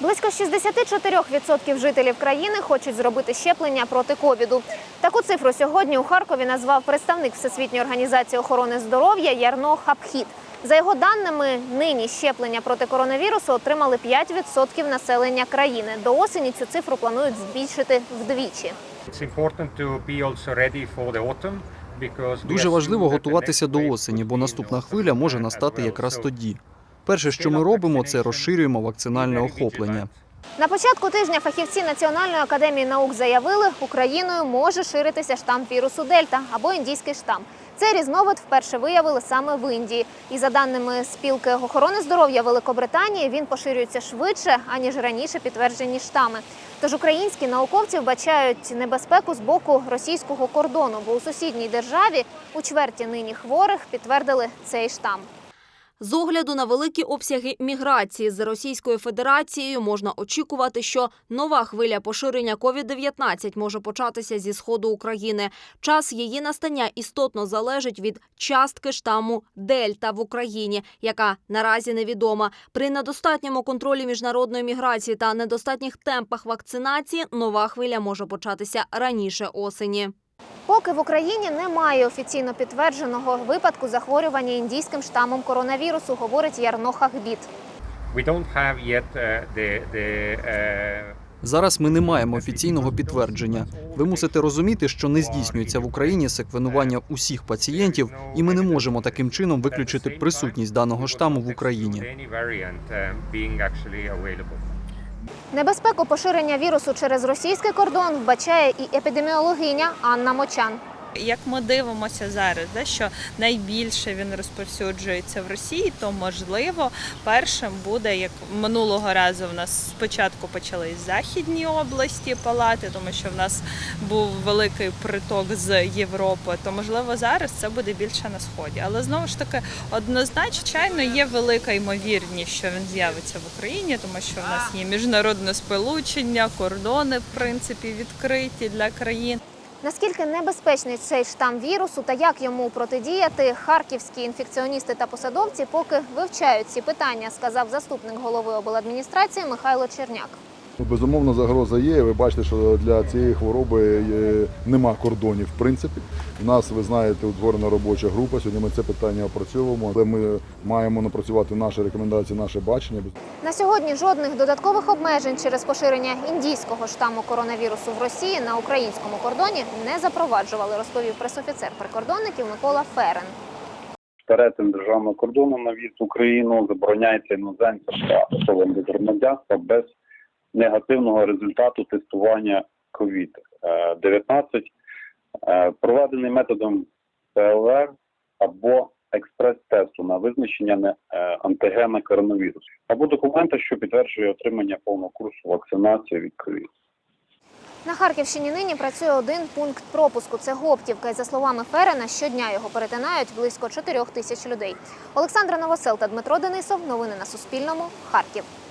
Близько 64% жителів країни хочуть зробити щеплення проти ковіду. Таку цифру сьогодні у Харкові назвав представник Всесвітньої організації охорони здоров'я Ярно Хапхіт. За його даними, нині щеплення проти коронавірусу отримали 5% населення країни. До осені цю цифру планують збільшити вдвічі. Дуже важливо готуватися до осені, бо наступна хвиля може настати якраз тоді. Перше, що ми робимо, це розширюємо вакцинальне охоплення. На початку тижня фахівці Національної академії наук заявили, Україною може ширитися штам вірусу Дельта або індійський штам. Цей різновид вперше виявили саме в Індії. І за даними спілки охорони здоров'я Великобританії, він поширюється швидше аніж раніше підтверджені штами. Тож українські науковці вбачають небезпеку з боку російського кордону, бо у сусідній державі у чверті нині хворих підтвердили цей штам. З огляду на великі обсяги міграції з Російською Федерацією можна очікувати, що нова хвиля поширення COVID-19 може початися зі сходу України. Час її настання істотно залежить від частки штаму Дельта в Україні, яка наразі невідома. При недостатньому контролі міжнародної міграції та недостатніх темпах вакцинації нова хвиля може початися раніше осені. Поки в Україні немає офіційно підтвердженого випадку захворювання індійським штамом коронавірусу, говорить Ярно Хахбіт. We don't have yet uh, the, the uh, Зараз ми не маємо офіційного підтвердження. Ви мусите розуміти, що не здійснюється в Україні секвенування усіх пацієнтів, і ми не можемо таким чином виключити присутність даного штаму в Україні. Небезпеку поширення вірусу через російський кордон вбачає і епідеміологиня Анна Мочан. Як ми дивимося зараз, да, що найбільше він розповсюджується в Росії, то можливо першим буде як минулого разу. В нас спочатку почались західні області палати, тому що в нас був великий приток з Європи. То можливо зараз це буде більше на сході. Але знову ж таки, однозначно є велика ймовірність, що він з'явиться в Україні, тому що в нас є міжнародне сполучення, кордони в принципі відкриті для країн. Наскільки небезпечний цей штам вірусу та як йому протидіяти, харківські інфекціоністи та посадовці поки вивчають ці питання, сказав заступник голови обладміністрації Михайло Черняк. Ну, Безумовно, загроза є. Ви бачите, що для цієї хвороби нема кордонів. В принципі, у нас, ви знаєте, утворена робоча група. Сьогодні ми це питання опрацьовуємо, але ми маємо напрацювати наші рекомендації, наше бачення. На сьогодні жодних додаткових обмежень через поширення індійського штаму коронавірусу в Росії на українському кордоні не запроваджували, розповів пресофіцер прикордонників Микола Ферен. перетин державного кордону на в'їзд в Україну забороняється іноземцям та особам без громадянства без негативного результату тестування COVID-19, е, проведений методом ПЛР або експрес-тесту на визначення е, антигена коронавірусу, або документа, що підтверджує отримання повного курсу вакцинації від COVID. На Харківщині нині працює один пункт пропуску. Це Гоптівка. І за словами Ферена, щодня його перетинають близько 4 тисяч людей. Олександра Новосел та Дмитро Денисов. Новини на Суспільному. Харків.